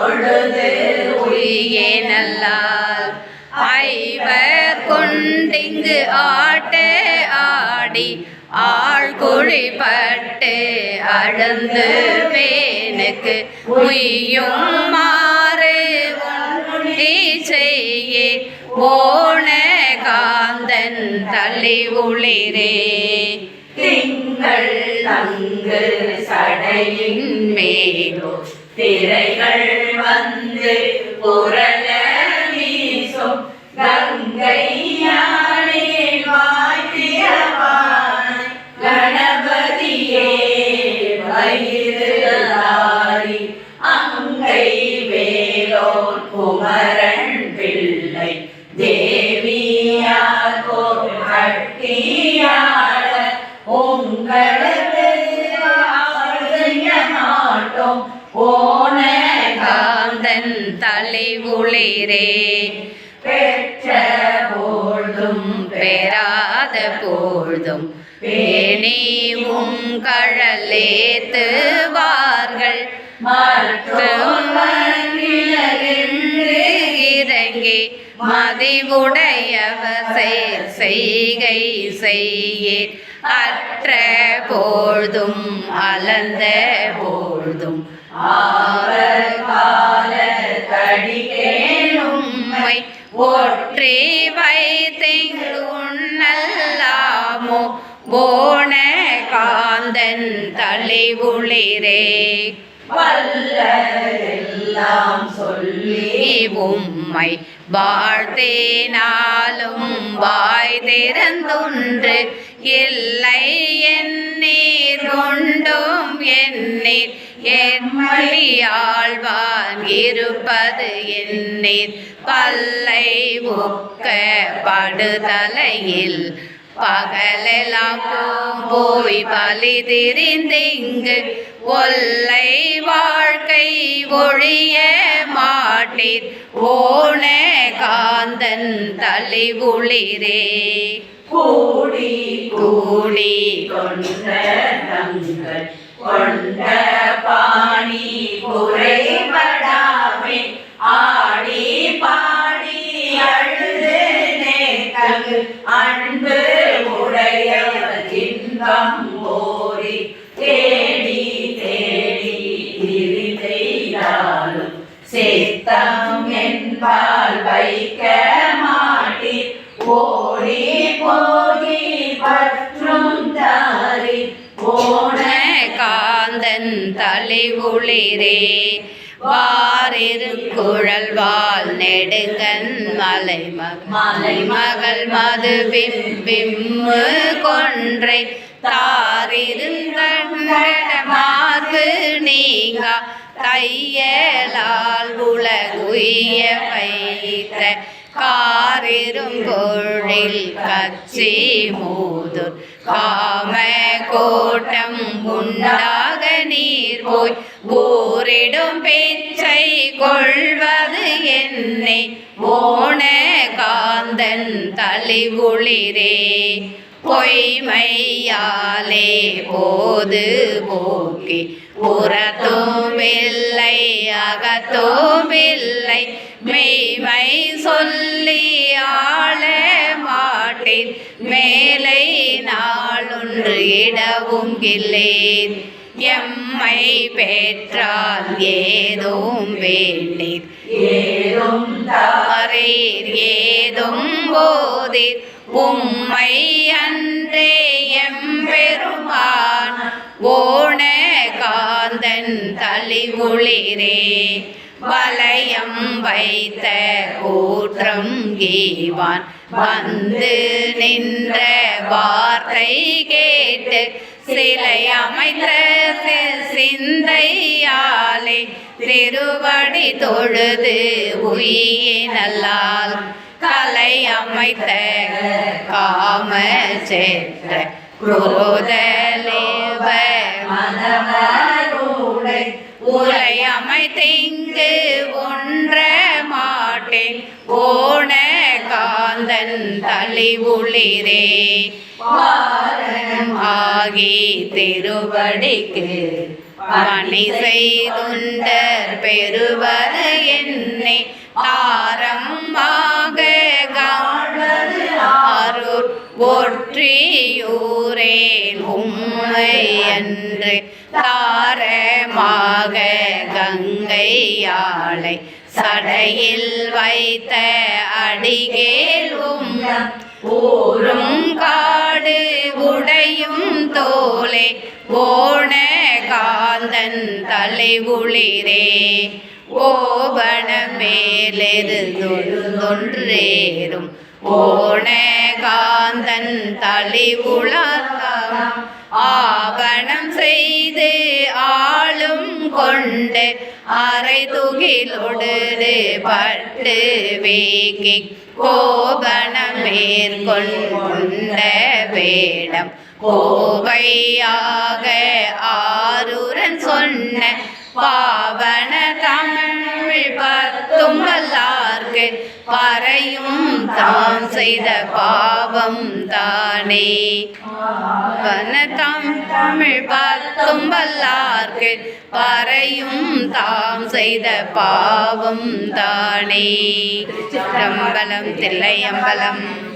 தொழுது உயியே நல்லார். ஐவர் கொண்டிங்கு ஆட்ட ஆடி ஆள் குழிப்பட்டு அழுந்து வேனுக்கு உயும் மாறு ஒன்றி செய்யே. போன காந்தன் தள்ளி உளிரே. திங்கள் அங்கு சடையின் மேலோ திரைகள் வந்து புரள வீசும். கங்கையானே யானே கணபதியே வயிறு தாரி அங்கை வேலோன் குமரன் பிள்ளை தேவியார் கட்டியாட. உங்களது செய்ய மாட்டோம் ஓ தன் தலை உளிரே பெற்ற பொழுதும் பெறாத போழ்தும் பேணிவும் கழலேத்துவார்கள் இறங்கி மதிவுடையவசை செய்கை செய்யேன் அற்ற போழ்தும் அலந்த போழ்தும் ஆவர் தலை உளிரே வல்லதெல்லாம் சொல்லி உம்மை வாழ்த்தேனாலும் வாய் திறந்தொன்று இல்லை எண்ணீர் கொண்டும் எண்ணீர். எம்மொழியாழ்வான் இருப்பது எண்ணீர். பல்லை ஒக்க படுதலையில் பகலெல்லாம் போய் பலி திரிந்திங்கு. ஒல்லை வாழ்க்கை ஒழிய மாட்டீர். ஓன காந்தன் தலை உளிரே. கூடி கூடி கொண்ட தங்கள் கொண்ட பாணி குறைபடாமே ஆடி பாடி அழுது நேற்று அன்பு சேத்தம் என்பால் வைக்க மாட்டி ஓடி போகி பற்றும் தாரி போன காந்தன் தலை உளிரே வாரிருக்குழல் வாழ் நெடுங்கன் மலை மலை மகள் மது பிம்பிம்மு கொன்றை. தாரிருந்தன் தாரிருந்தமார்பு நீங்க தையலால் உலகுய வைத்த காரிரும் பொழில் கச்சி மூதுர். காம கோட்டம் உண்டாக நீர் போய் ஊரிடும் பேச்சை கொள்வது என்னை ஓன காந்தன் தலிவுளிரே பொய்மையாலே போது போக்கி புறத்தோமில்லை அகத்தோமில்லை மெய்மை சொல்லி ஆள மாட்டேன். மேலை நாளொன்று இடவும் இல்லேன். எம்மை பெற்றால் ஏதும் வேண்டேன். ஏதும் தான் தாரீர் ஏதும் போதீர் உம்மை அன்றே எம்பெருமான். ஓண காந்தன் தலை வலயம் வைத்த கூற்றம் கீவான். வந்து நின்ற வார்த்தை கேட்டு சிலை அமைத்த சிந்தையா சிந்தையாலே திருவடி தொழுது உயினல்லால் கலை அமைத்த காம சேற்ற குரோதலேவ மனமருளை உரை அமைத்திங்கு ஒன்ற மாட்டேன். ஓன காந்தன் தளிவுளிரே வாரணம் ஆகி திருவடிக்கு பணி செய்துண்டர் பெறுவர என்னை தாரமாக காண்பது ஆரூர் ஒற்றியூரேன் உம்மை என்று தாரமாக கங்கையாளை சடையில் வைத்த அடிகேல் உம் ஊரும் காடு உடையும் தோலே ஓண காந்தன் தலைவுளிரே ஓபன மேலெருதொன்றேறும் ஓண காந்தன் தலை தலைவுளாத்தாம் ஆவணம் செய்து ஆளும் கொண்டு அரை துகிலொடு பட்டு வேக்கி. கோபணம் மேற்கொண்ட வேடம் கோவையாக பாவன தமிழ் பத்தும் வல்லார்க்கு பறையும் தாம் செய்த பாவம் தானே. வனதாம் தமிழ் பத்தும் வல்லார்க்கு பறையும் தாம் செய்த பாவம் தானே. சிற்றம்பலம் தில்லையம்பலம்.